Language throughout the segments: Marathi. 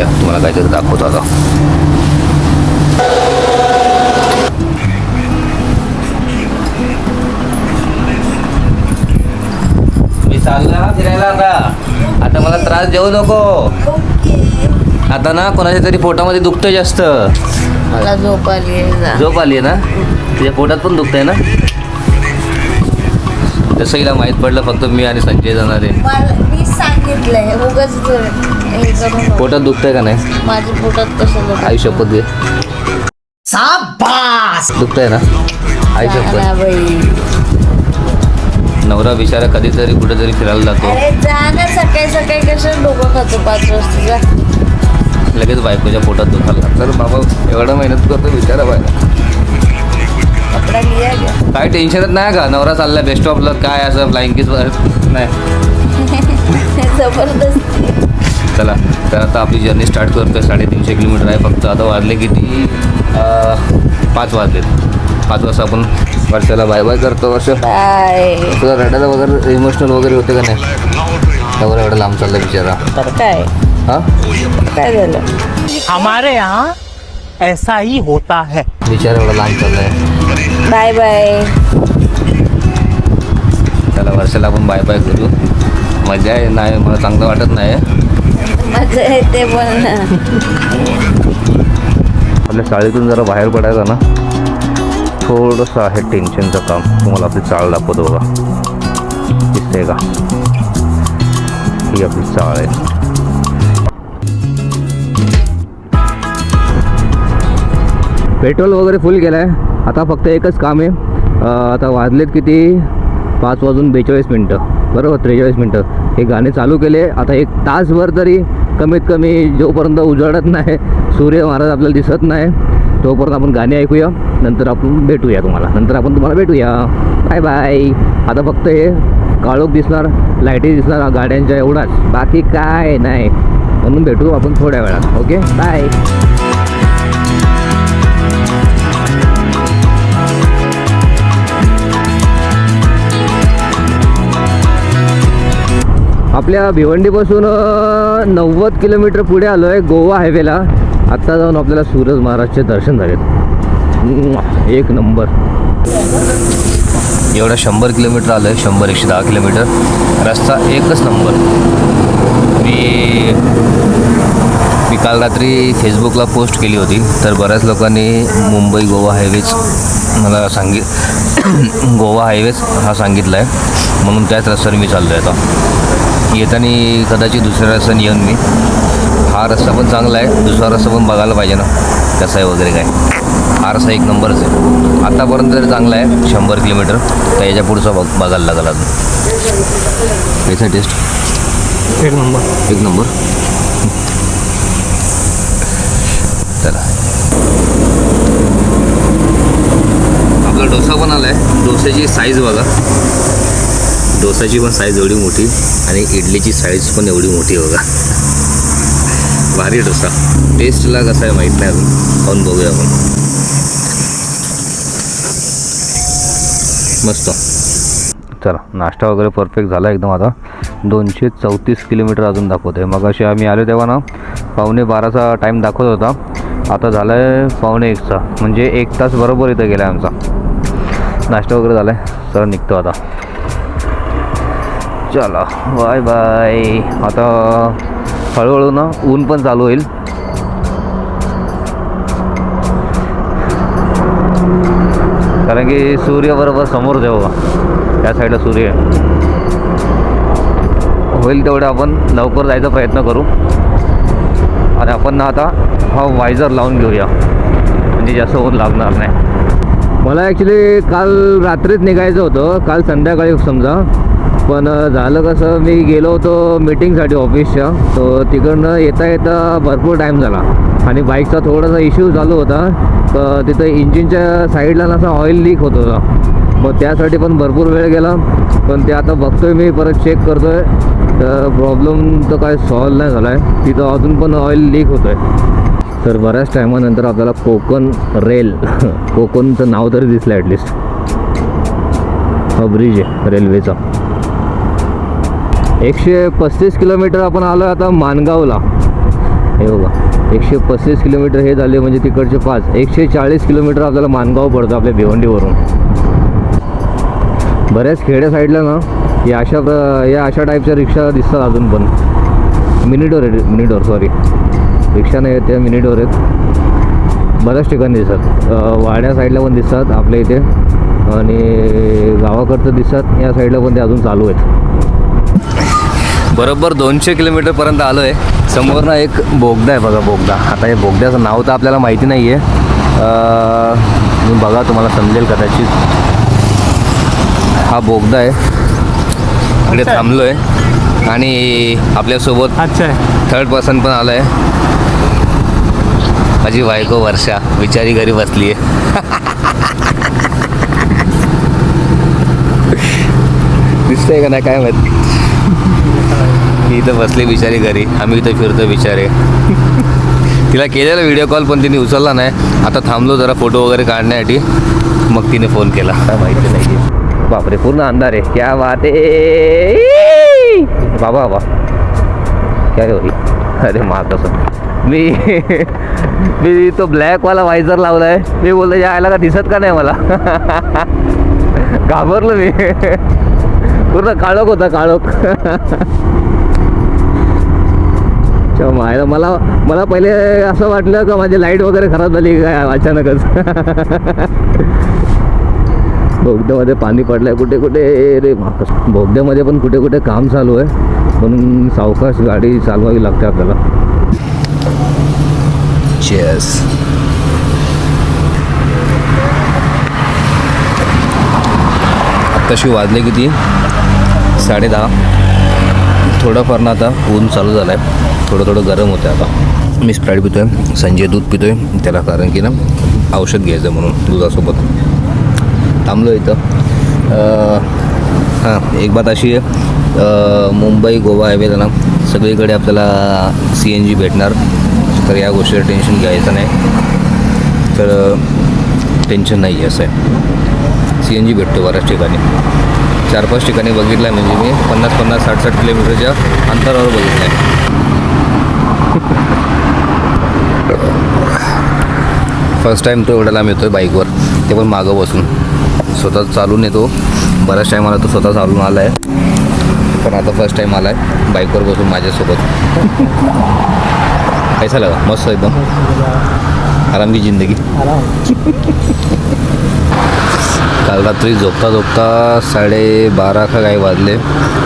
या तुम्हाला काहीतरी दाखवतो आता. मी चाललो ना फिरायला आता. आता मला त्रास देऊ नको. आता ना कोणाच्या तरी पोटामध्ये दुखतंय जास्त. मला झोप आली. झोप ना? तुझ्या पोटात पण दुखतंय ना? तसं हिला माहीत पडलं फक्त मी आणि संजय जाणार आहे. मला मी सांगितलंय उगाच हे करू नको. पोटात दुखतंय का नाही? माझ्या पोटात कसं आई शपथ घे. दुखतंय ना? आई शपथ. बाई. नवरा बिचारा कधीतरी कुठेतरी फिरायला जातो. अरे जा ना सकाळी सकाळी कसं डोकं खातो पाच वाजता? जा. लगेच बायकोच्या पोटात दुखायला तर बाबा एवढा मेहनत करतो विचारा बायला. कपडा लिया काय टेन्शनच नाही का? नवरा चाललाय बेस्ट ऑफ लक काय असं फ्लाइंग किस नाही. जबरदस्ती. चला तर आता आपली जर्नी स्टार्ट करतोय. साडेतीनशे किलोमीटर आहे फक्त. आता वाजले किती? अं, पाच वाजलेत. पाच वाजता आपण वर्षाला बाय बाय करतो वर्ष. बाय तुला रडायला वगैरे इमोशनल वगैरे होते का नाही? त्यावर एवढं लांब चाललं बिचारा. तर काय? हां? काय झालं? हमारे यहाँ ऐसा ही होता है। बिचारा एवढं लांब चाललंय बाय बाय। त्याला वर्षाला आपण बाय बाय करू। मजा आहे नाही मला चांगलं वाटत नाही. मजा येते पण आपल्या चाळीतून जरा बाहेर पडायचं ना थोडंसं आहे टेन्शनचं काम. तुम्हाला आपली चाळ दाखवतो बघा. दिसते का? ही आपली चाळ आहे. पेट्रोल वगैरे फुल केलं आहे आता फक्त एकच काम आहे. आता वाजलेत किती? पाच वाजून बेचाळीस मिनटं. बरोबर त्रेचाळीस मिनटं. हे गाणे चालू केले. आता एक तासभर तरी कमीत कमी जोपर्यंत उजळत नाही सूर्य महाराज आपल्याला दिसत नाही तोपर्यंत आपण गाणे ऐकूया. नंतर आपण भेटूया तुम्हाला. नंतर आपण तुम्हाला भेटूया. Bye bye. आता फक्त हे काळोख दिसणार लाईटी दिसणार गाड्यांच्या एवढाच. बाकी काय नाही. म्हणून भेटू आपण थोड्या वेळात. ओके? बाय. आपल्या भिवंडीपासून नव्वद किलोमीटर पुढे आलो आहे गोवा हायवेला. आत्ता जाऊन आपल्याला सूरज महाराजचे दर्शन झालेत एक नंबर. एवढा शंभर किलोमीटर आलं आहे शंभर एकशे दहा किलोमीटर. रस्ता एकच नंबर. मी मी काल रात्री फेसबुकला पोस्ट केली होती तर बऱ्याच लोकांनी मुंबई गोवा हायवेज मला सांगित गोवा हायवेज हा सांगितला आहे म्हणून त्याच रस्त्याने मी चाललो आहे आता. येताना कदाचित दुसऱ्या रस्त्याने येऊन मी. हा रस्ता पण चांगला आहे. दुसरा रस्ता पण बघायला पाहिजे ना कसा आहे वगैरे काय. हा रस्ता एक नंबरच आहे. आतापर्यंत जरी चांगला आहे शंभर किलोमीटर. तर याच्या पुढचा बघ बघायला लागेल अजून. याचा टेस्ट एक नंबर. एक नंबर. चला. आपला डोसा पण आलाय. डोस्याची साईज बघा. डोसाची पण साईज एवढी मोठी आणि इडलीची साईज पण एवढी मोठी बघा. भारी डोसा. टेस्टला कसा आहे माहीत नाही अजून. खाऊन बघूया आपण. मस्त. चला नाश्ता वगैरे परफेक्ट झाला एकदम आता. दोनशे चौतीस किलोमीटर अजून दाखवत आहे मग असे आम्ही आलो तेव्हा ना पावणे बाराचा टाईम दाखवत होता. आता झाला आहे पावणे एकचा. म्हणजे एक तास बरोबर इथं गेला आहे आमचा. नाश्ता वगैरे झाला आहे सर निघतो आता. चला बाय बाय. आता हळूहळू ना ऊन पण चालू होईल. कारण की सूर्य बरोबर समोर जेव्हा त्या साईडला सूर्य होईल तेवढं आपण लवकर जायचा प्रयत्न करू. आणि आपण ना आता हा वायझर लावून घेऊया. म्हणजे जास्त ऊन लागणार नाही. मला ॲक्च्युली काल रात्रीच निघायचं होतं. काल संध्याकाळी समजा. पण झालं कसं मी गेलो होतो मीटिंगसाठी ऑफिसच्या तर तिकडनं येता येता भरपूर टाईम झाला. आणि बाईकचा थोडासा इश्यू चालू होता. तर तिथं इंजिनच्या साईडला ना असा ऑइल लीक होत होता. मग त्यासाठी पण भरपूर वेळ गेला. पण ते आता बघतोय मी परत चेक करतोय. तर प्रॉब्लेम तर काय सॉल्व नाही झाला आहे तिथं अजून पण ऑइल लीक होतं आहे तर बऱ्याच टायमानंतर आपल्याला कोकण रेल कोकणचं नाव तरी दिसलं ॲटलिस्ट हा ब्रिज आहे रेल्वेचा एकशे पस्तीस किलोमीटर आपण आलो आता मानगावला. हे बघा एकशे पस्तीस किलोमीटर हे झाले म्हणजे तिकडचे पाच. एकशे चाळीस किलोमीटर आपल्याला मानगाव पडतं आपल्या भिवंडीवरून. बऱ्याच खेड्या साईडला ना या अशा या अशा टाईपच्या रिक्षा दिसतात अजून पण. मिनीडोर आहे मिनीडोर सॉरी रिक्षा नाही आहेत त्या मिनी आहेत. बऱ्याच ठिकाणी दिसतात. वाड्या साईडला पण दिसतात आपल्या इथे. आणि गावाकडचं दिसतात या साईडला पण ते अजून चालू आहेत. बरोबर दोनशे किलोमीटरपर्यंत आलो आहे समोर ना एक बोगदा आहे बघा बोगदा. आता हे बोगद्याचं नाव तर आपल्याला माहिती नाही आहे मी बघा तुम्हाला समजेल कदाचित. हा बोगदा आहे. इकडे. थांबलो आहे आणि आपल्यासोबत अच्छा. थर्ड पर्सन पण आलं आहे माझी बायको वर्षा बिचारी घरी बसली आहे दिसतंय का नाही काय माहीत? ती इथं बसली बिचारी घरी. आम्ही इथं फिरतो बिचारे. तिला केलेला व्हिडिओ कॉल पण तिने उचलला नाही. आता थांबलो जरा फोटो वगैरे काढण्यासाठी. मग तिने फोन केला. माहिती नाही. बापरे पूर्ण अंधार आहे. क्या बात आहे. बाबा बाबा. क्या रे होई अरे मा कसं मी मी तो ब्लॅकवाला वायझर लावला आहे मी बोललो यायला का दिसत का नाही मला? घाबरलो मी. पूर्ण काळोख होता काळोख. अच्छा, मायला मला मला पहिले असं वाटलं का माझी लाइट वगैरे खराब झाली काय अचानकच. बोगद्यामध्ये पाणी पडलंय कुठे कुठे? रे माकस बोगद्यामध्ये पण कुठे कुठे काम चालू आहे. म्हणून सावकाश गाडी चालवावी लागते आपल्याला. चेस आत्ताशी वाजले किती? साडे दहा. थोडंफार ना आता ऊन चालू झालं आहे थोडं थोडं गरम होतं आता. मी स्प्राईट पितो आहे संजय दूध पितो आहे त्याला कारण की ना औषध घ्यायचं म्हणून दुधासोबत. थांबलो इथं. हां एक बात अशी आहे मुंबई गोवा हायवेला ना सगळीकडे आपल्याला सी एन जी भेटणार. तर या गोष्टीचं टेन्शन घ्यायचं नाही. तर टेन्शन नाही आहे असं आहे. सी एन जी भेटतो बऱ्याच ठिकाणी. चार पाच ठिकाणी बघितलं आहे म्हणजे मी पन्नास पन्नास साठ साठ किलोमीटरच्या अंतरावर बघितलं आहे फर्स्ट टाईम तो एवढ्या लांब येतो आहे बाईकवर ते पण मागं बसून. स्वतः चालून येतो. बऱ्याच टाईम आला तो स्वतः चालून आला आहे पण आता फर्स्ट टाईम आला आहे बाईकवर बसून माझ्यासोबत. कैसा लगा मस्त एकदम. आराम की जिंदगी. काल रात्री झोपता झोपता साडेबारा का काही वाजले.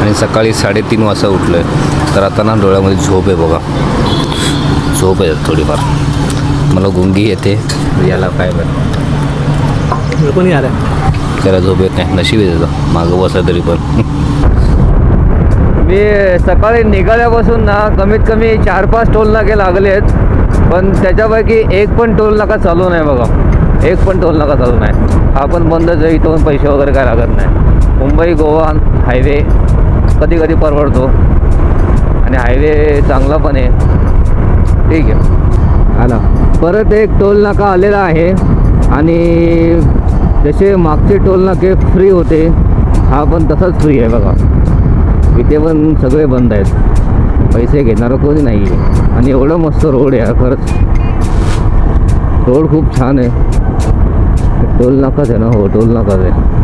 आणि सकाळी साडेतीन वाजता उठलं आहे तर आता ना डोळ्यामध्ये झोप आहे बघा. झोप आहे थोडीफार. मला गुंगी येते. याला काय बरं. मेरे को नहीं आ रहा है त्याला झोप येत नाही. नशीब त्याचं. मागं बसा तरी पण. मी सकाळी निघाल्यापासून ना कमीत कमी चार पाच टोल नाके लागले आहेत पण त्याच्यापैकी एक पण टोल नाका चालू नाही बघा. एक पण टोल नाका चालू नाही. हा पण बंदच आहे इथून पैसे वगैरे काय लागत नाही. मुंबई गोवा हायवे कधी कधी परवडतो. आणि हायवे चांगला पण आहे. ठीक आहे. आला परत एक टोल नाका आलेला आहे. आणि जसे मागचे टोल नाके फ्री होते हा पण तसाच फ्री आहे बघा. इथे पण सगळे बंद आहेत. पैसे घेणारं कोणी नाही आहे आणि एवढं मस्त रोड आहे खरंच. रोड खूप छान आहे. टोल नाकाच आहे ना हो टोल नाकाच आहे.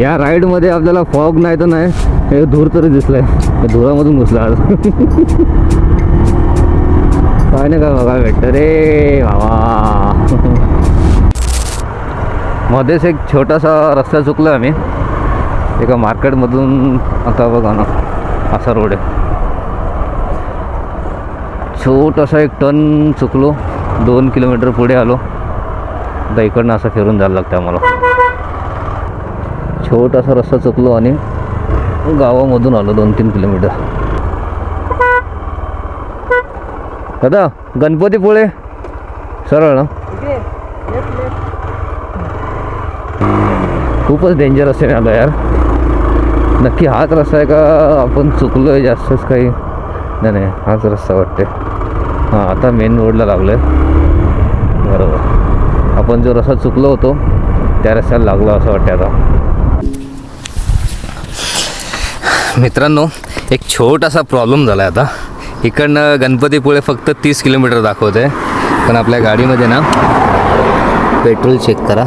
या राईडमध्ये आपल्याला फॉग नाही तर नाही. हे धूर तरी दिसलं आहे धुरामधून घुसला आज. काय नाही काय बघा भेटतं रे बाबा मध्येच एक छोटासा रस्ता चुकलो आम्ही. एका मार्केटमधून आता बघा ना असा रोड आहे. छोटासा एक टन चुकलो दोन किलोमीटर पुढे आलो. आता इकडनं असं फिरून जायला लागतं आम्हाला. छोटासा रस्ता चुकलो आणि गावामधून आलो दोन तीन किलोमीटर. दादा गणपतीपुळे सरळ ना. खूपच डेंजरस आहे आलं यार. नक्की हाच रस्ता आहे का? आपण चुकलो आहे जास्तच काही. नाही नाही हाच रस्ता वाटते हां आता मेन रोडला लागलो आहे बरोबर. आपण जो रस्ता चुकलो होतो त्या रस्त्याला लागलो असं वाटते आता. मित्रांनो एक छोटासा प्रॉब्लेम झाला आहे आता. इकडनं गणपतीपुळे फक्त तीस किलोमीटर दाखवत आहे पण आपल्या गाडीमध्ये ना पेट्रोल चेक करा.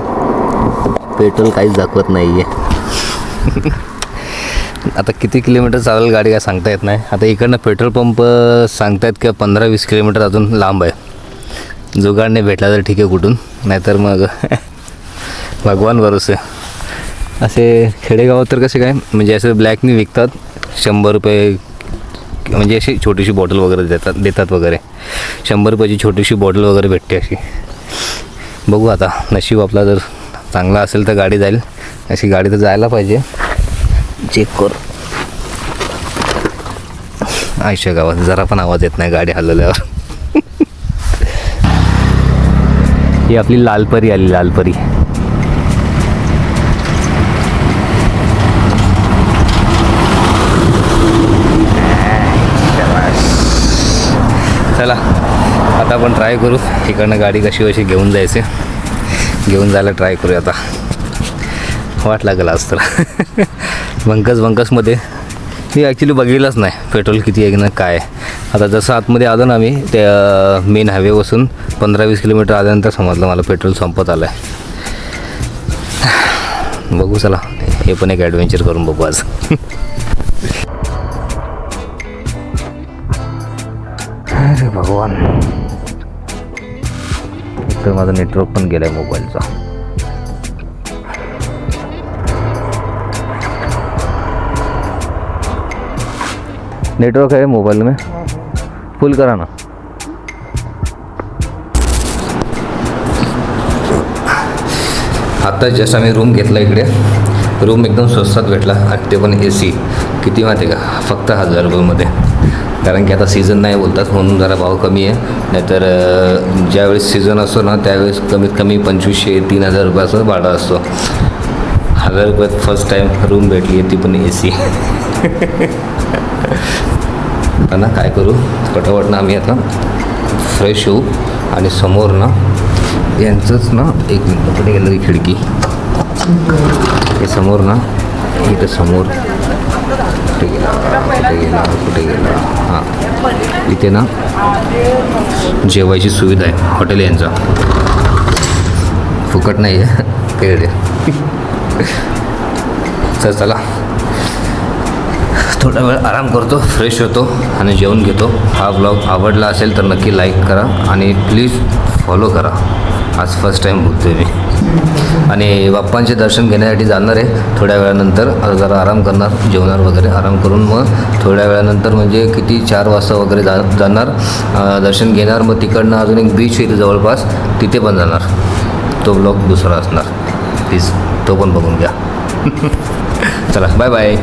पेट्रोल काहीच दाखवत नाही आहे आता किती किलोमीटर चालेल गाडी काय सांगता येत नाही. आता इकडनं पेट्रोल पंप सांगतायत की पंधरा वीस किलोमीटर अजून लांब आहे. जुगाडने भेटला तर ठीक आहे कुठून. नाहीतर मग भगवान भरोसे. असे खेडेगावात तर कसे काय म्हणजे असे ब्लॅकनी विकतात. शंभर रुपये म्हणजे अशी छोटीशी बॉटल वगैरे देतात देतात वगैरे. शंभर रुपयाची छोटीशी बॉटल वगैरे भेटते अशी. बघू आता नशीब आपला जर चांगला असेल तर गाडी जाईल. अशी गाडी तर जायला पाहिजे. चेक कर. आयुष्य गावात जरा पण आवाज येत नाही गाडी हलवल्यावर. ही आपली लालपरी आली लालपरी चला आता आपण ट्राय करू. इकडनं गाडी कशी कशी घेऊन जायचे. घेऊन जायला ट्राय करू आता. वाट लागेल आज तर. बंकस बंकसमध्ये मी ॲक्च्युली बघितलंच नाही पेट्रोल किती आहे ना काय आहे. आता जसं आतमध्ये आलो ना आम्ही त्या मेन हायवेपासून पंधरा वीस किलोमीटर आल्यानंतर समजलं मला पेट्रोल संपत आलं आहे बघू चला हे पण एक ॲडव्हेंचर करून बघू आज. वन तर माझा नेटवर्क पण गेला आहे मोबाईलचा नेटवर्क आहे मोबाईल में फुल करा ना. आत्ता जसं मी रूम घेतला इकडे रूम एकदम स्वस्तात भेटला आणि ते पण ए सी किती माहिती का? फक्त हजार रुपयामध्ये. कारण की आता सीझन नाही बोलतात म्हणून जरा भाव कमी आहे. नाहीतर ज्यावेळेस सीझन असतो ना त्यावेळेस कमीत कमी पंचवीसशे तीन हजार रुपयाचं भाडं असतो. हजार रुपयात फर्स्ट टाईम रूम भेटली आहे ती पण ए सी आता ना काय करू? फटाफट ना आम्ही आता फ्रेश होऊ. आणि समोर ना यांचंच ना एक मिनिट कुठे गेलं खिडकी? हे समोर ना इथं समोर. कुठे गेला कुठे गेला कुठे गेला हां इथे ना जेवायची सुविधा आहे हॉटेल यांचा. फुकट नाही आहे पेड चल चला. थोडा वेळ आराम करतो फ्रेश होतो आणि जेवण घेतो. हा ब्लॉग आवडला असेल तर नक्की लाईक करा आणि प्लीज फॉलो करा. आज फर्स्ट टाईम बोलतो आहे मी. आणि बाप्पांचे दर्शन घेण्यासाठी जाणार आहे. थोड्या वेळानंतर जरा आराम करणार जेवणार वगैरे आराम करून मग थोड्या वेळानंतर म्हणजे किती चार वाजता वगैरे जा जाणार दर्शन घेणार मग तिकडनं अजून एक बीच आहे जवळपास तिथे पण जाणार. तो ब्लॉग दुसरा असणार. प्लीज तो पण बघून घ्या. चला बाय बाय